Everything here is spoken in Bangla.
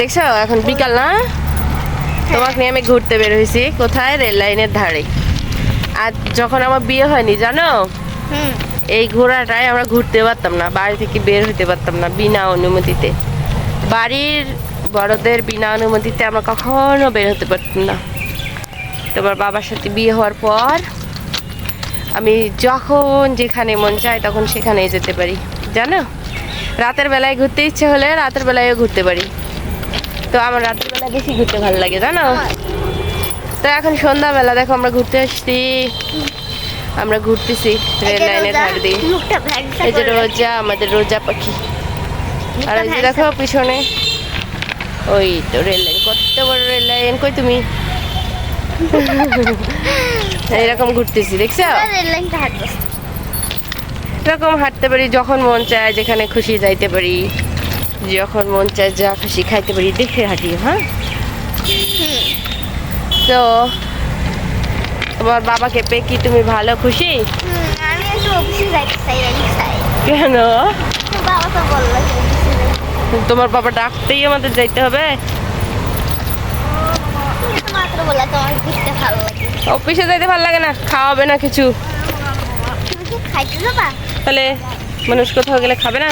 দেখছ? এখন বিকাল না? তোমাকে নিয়ে আমি ঘুরতে বের হয়েছি। কোথায়? রেল লাইনের ধারে। আর যখন আমার বিয়ে হয়নি জানো? এই ঘোড়াটায় আমরা ঘুরতে পারতাম না বাড়ি থেকে বের হতে পারতাম না বিনা অনুমতিতে। বাড়ির বড়দের বিনা অনুমতিতে আমরা কখনো বের হতে পারতাম না। তোমার বাবার সাথে বিয়ে হওয়ার পর আমি যখন যেখানে মন চায় তখন সেখানেই যেতে পারি জানো? রাতের বেলায় ঘুরতে ইচ্ছে হলে রাতের বেলায়ও ঘুরতে পারি। তো আমার রাতের বেলা বেশি ঘুরতে ভালো লাগে জানো? তো এখন সন্ধ্যাবেলা দেখো আমরা ঘুরতে আসছি। আমরা ঘুরতেছি রেল লাইনের ধার দিয়ে। এই যে রোজা আমাদের রোজা পাখি। আর এই যে দেখো পিছনে ওই তো রেল লাইন কত বড় রেল লাইন কই তুমি? এইরকম ঘুরতেছি দেখছ? এরকম হাঁটতে পারি যখন মন চায় যেখানে খুশি যাইতে পারি। যখন মন চায় যা খুশি খাইতে পারি দেখে হাঁটি হ্যাঁ? তো তোমার বাবাকে পেয়ে কি তুমি ভালো খুশি? কেন। তোমার বাবা ডাকতেই আমাদের যাইতে হবে। অফিসে যাইতে ভালো লাগে না? খাওয়াবে না কিছু? তাহলে মানুষ কোথাও গেলে খাবে না?